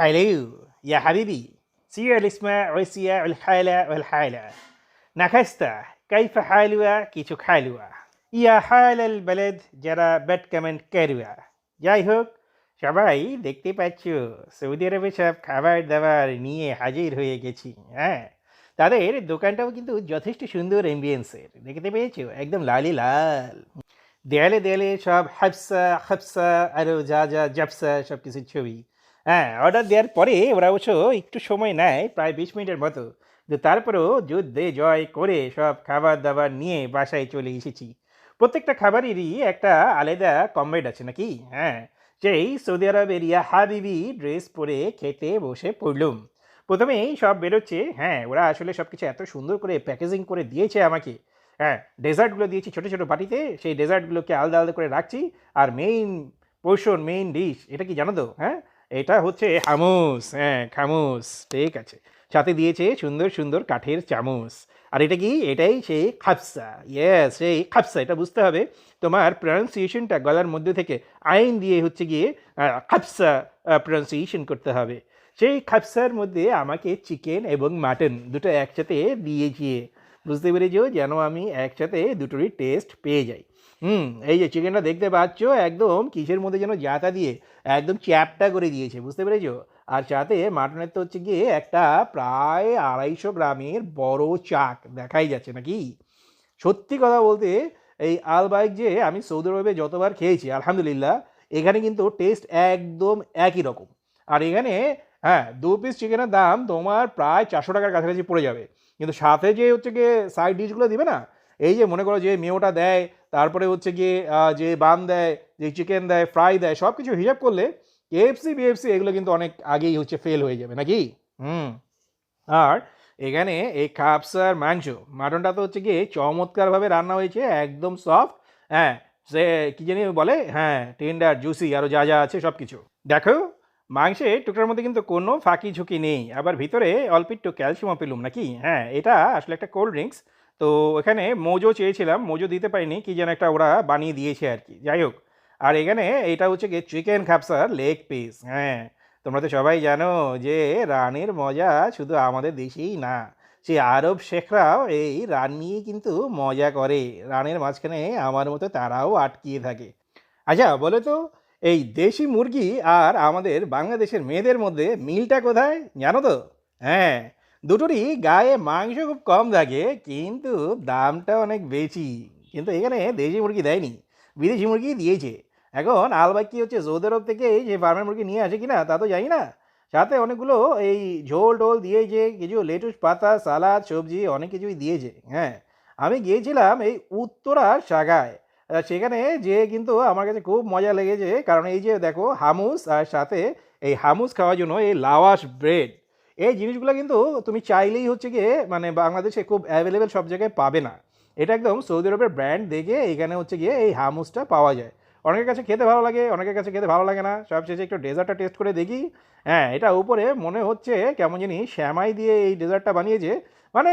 Hello, ya habibi. Siyar lisma, usiya, ulhala, ulhala. Nakasta, kaifa halwa, kichu halwa. ইয়া হালাল বেলেদ যারা bad comment করবা যাই হোক সবাই দেখতে পাচ্ছ সৌদি আরবে সব খাবার দাবার নিয়ে হাজির হয়ে গেছি হ্যাঁ তাদের দোকানটাও কিন্তু যথেষ্ট সুন্দর এম্বিয়েন্সের দেখতে পেয়েছ একদম লালি লাল দেয়ালে দেয়ালে সব হাফসা হাফসা আরও যা যা জাফসা সব কিছু ছবি হ্যাঁ অর্ডার দেওয়ার পরে ওরা অবশ্য একটু সময় নেয়, প্রায় বিশ মিনিটের মতো। কিন্তু তারপরেও যুদ্ধে জয় করে সব খাবার দাবার নিয়ে বাসায় চলে এসেছি। প্রত্যেকটা খাবারেরই একটা আলাদা কম্বেড আছে নাকি? হ্যাঁ সেই সৌদি আরবের ইয়া হাবিবি ড্রেস পরে খেতে বসে পড়লুম। প্রথমেই সব বেরোচ্ছে হ্যাঁ ওরা আসলে সব কিছু এত সুন্দর করে প্যাকেজিং করে দিয়েছে আমাকে। হ্যাঁ ডেজার্টগুলো দিয়েছি ছোটো ছোটো বাটিতে, সেই ডেজার্টগুলোকে আলাদা আলাদা করে রাখছি। আর মেইন পোর্শন মেইন ডিশ এটা কি জানো তো? হ্যাঁ এটা হচ্ছে হামুস হ্যাঁ খামুস, ঠিক আছে। সাথে দিয়েছে সুন্দর সুন্দর কাঠের চামচ। আর এটা কি? এটাই সেই খাপসা ইয়েস সেই খাপসা, এটা বুঝতে হবে। তোমার প্রনাউন্সিয়েশনটা গলার মধ্যে থেকে আইন দিয়ে হচ্ছে গিয়ে খাপসা প্রনাউন্সিয়েশন করতে হবে। সেই খাপসার মধ্যে আমাকে চিকেন এবং মাটন দুটো একসাথে দিয়েছে। বুঝতে পেরেছ? যেন আমি একসাথে দুটোরই টেস্ট পেয়ে যাই। হুম, এই যে চিকেনটা দেখতে পাচ্ছ, একদম কিসের মধ্যে যেন জাতা দিয়ে একদম চ্যাপটা করে দিয়েছে, বুঝতে পেরেছ? আর সাথে মাটনের তো হচ্ছে গিয়ে একটা প্রায় আড়াইশো গ্রামের বড় চাক দেখাই যাচ্ছে নাকি? সত্যি কথা বলতে, এই আলবাইক যে আমি সৌদি আরবে যতবার খেয়েছি, আলহামদুলিল্লাহ, এখানে কিন্তু টেস্ট একদম একই রকম। আর এখানে হ্যাঁ দু পিস চিকেনের দাম তোমার প্রায় চারশো টাকার কাছাকাছি পড়ে যাবে। কিন্তু সাথে যে হচ্ছে গিয়ে সাইড ডিশগুলো দিবে না, এই যে মনে করো যে মেয়োটা দেয়, তারপরে হচ্ছে গিয়ে যে বান দেয়, যে চিকেন দেয় ফ্রাই দেয় সব কিছু হিসাব করলে কেএফসি বিএফসি এগুলো কিন্তু অনেক আগেই হচ্ছে ফেল হয়ে যাবে নাকি? হুম। আর এখানে এই কাপস আর মাংস মাটনটা তো হচ্ছে গিয়ে চমৎকারভাবে রান্না হয়েছে, একদম সফট হ্যাঁ সে কী জানি বলে হ্যাঁ টেন্ডার জুসি আরও যা যা আছে সব কিছু দেখো মাংসে টুকরার মধ্যে কিন্তু কোনো ফাঁকি ঝুঁকি নেই। আবার ভিতরে অল্প একটু ক্যালসিয়ামও পেলুম নাকি? হ্যাঁ এটা আসলে একটা কোল্ড ড্রিঙ্কস। তো এখানে মোজো চেয়েছিলাম, মোজো দিতে পারিনি, কি যেন একটা ওরা বানিয়ে দিয়েছে আর কি। যাই হোক, আর এখানে এটা হচ্ছে গিয়ে চিকেন খাপসার লেগ পিস। হ্যাঁ তোমরা তো সবাই জানো যে রানের মজা শুধু আমাদের দেশেই না, সে আরব শেখরাও এই রান নিয়ে কিন্তু মজা করে। রানের মাঝখানে আমার মতো তারাও আটকিয়ে থাকে। আচ্ছা বলো তো এই দেশি মুরগি আর আমাদের বাংলাদেশের মেয়েদের মধ্যে মিলটা কোথায়? জানো তো? হ্যাঁ দুটোরই গায়ে মাংস খুব কম থাকে, কিন্তু দামটা অনেক বেশি। কিন্তু এখানে দেশি মুরগি দেয়নি, বিদেশি মুরগি দিয়েছে। এখন আলবাকি হচ্ছে সৌদি আরব থেকে যে ফার্মের মুরগি নিয়ে আসে কিনা, তা তো জানি না। সাথে অনেকগুলো এই ঝোল টোল দিয়েছে, কিছু লেটুস পাতা, সালাদ, সবজি, অনেক কিছুই দিয়েছে। হ্যাঁ আমি গিয়েছিলাম এই উত্তরার সাগায় সেখানে যে কিন্তু আমার কাছে খুব মজা লেগেছে, কারণ এই যে দেখো হামুস আর সাথে এই হামুস খাওয়ার জন্য এই লাওয়াশ ব্রেড, এই জিনিসগুলো কিন্তু তুমি চাইলেই হচ্ছে গিয়ে মানে বাংলাদেশে খুব অ্যাভেলেবেল সব জায়গায় পাবে না। এটা একদম সৌদি আরবের ব্র্যান্ড দেখে এখানে হচ্ছে গিয়ে এই হামুসটা পাওয়া যায়। অনেকের কাছে খেতে ভালো লাগে, অনেকের কাছে খেতে ভালো লাগে না। সবশেষে একটু ডেজার্টটা টেস্ট করে দেখি। হ্যাঁ এটা উপরে মনে হচ্ছে কেমন জানি শ্যামাই দিয়ে এই ডেজার্টটা বানিয়েছে। মানে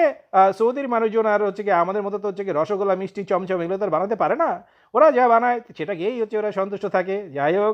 সৌদির মানুষজন আর হচ্ছে কি আমাদের মতো তো হচ্ছে কি রসগোল্লা, মিষ্টি, চমচম এগুলো তো আর বানাতে পারে না। ওরা যা বানায় সেটা গিয়েই হচ্ছে ওরা সন্তুষ্ট থাকে। যাই হোক।